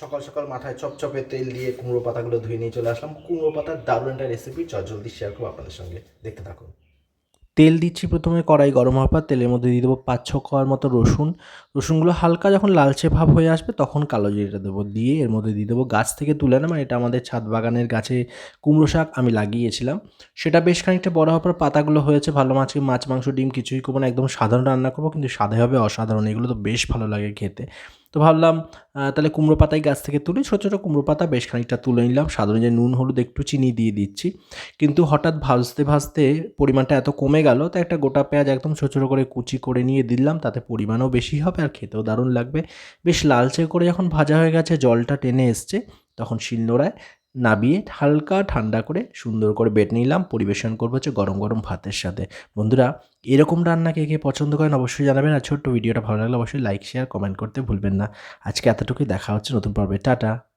সকাল সকাল মাথায় চপচপে তেল দিয়ে কুমড়ো পাতাগুলো ধুয়ে নিয়ে চলে আসলাম। কুমড়ো পাতার দারুণ একটা রেসিপি জলদি শেয়ার করব আপনাদের সঙ্গে। দেখতে থাকুন। তেল দিচ্ছি প্রথমে কড়াই গরম হওয়ার পর, তেলের মধ্যে দিয়ে দেবো পাঁচ ছ কোয়ার মতো রসুন। রসুনগুলো হালকা যখন লালচে ভাব হয়ে আসবে, তখন কালো জিরেটা দেবো। দিয়ে এর মধ্যে দিয়ে দেবো গাছ থেকে তুলে না মানে এটা আমাদের ছাদ বাগানের গাছে কুমড়ো শাক আমি লাগিয়েছিলাম। সেটা বেশ খানিকটা বড় হওয়ার পর পাতাগুলো হয়েছে, ভালো মাছ মাছ, মাংস, ডিম কিছুই করব না, একদম সাধারণ রান্না করব, কিন্তু স্বাদে হবে অসাধারণ। এগুলো তো বেশ ভালো লাগে খেতে। তো ভাবলাম তাহলে কুমড়ো পাতাই গাছ থেকে তুলি ছোটো ছোটো কুমড়ো পাতা বেশ খানিকটা তুলে নিলাম। সাধারণ যে নুন, হলুদ একটু চিনি দিয়ে দিচ্ছি। কিন্তু হঠাৎ ভাজতে ভাজতে পরিমাণটা এত কমে গেল, তো একটা গোটা পেঁয়াজ একদম ছোটো ছোটো করে কুচি করে নিয়ে দিলাম। তাতে পরিমাণও বেশি হবে আর খেতেও দারুণ লাগবে। বেশ লালচে করে যখন ভাজা হয়ে গেছে, জলটা টেনে এসছে তখন শিলনোড়ায়। নাবিয়ে হালকা ঠান্ডা করে সুন্দর করে বেট নিলাম, পরিবেশন করব হচ্ছে গরম গরম ভাতের সাথে। বন্ধুরা, এরকম রান্না কে কে পছন্দ করেন অবশ্যই জানাবেন, আর ছোট্ট ভিডিওটা ভালো লাগলে অবশ্যই লাইক শেয়ার কমেন্ট করতে ভুলবেন না। আজকে এতটুকুই, দেখা হচ্ছে নতুন পর্বে। টাটা।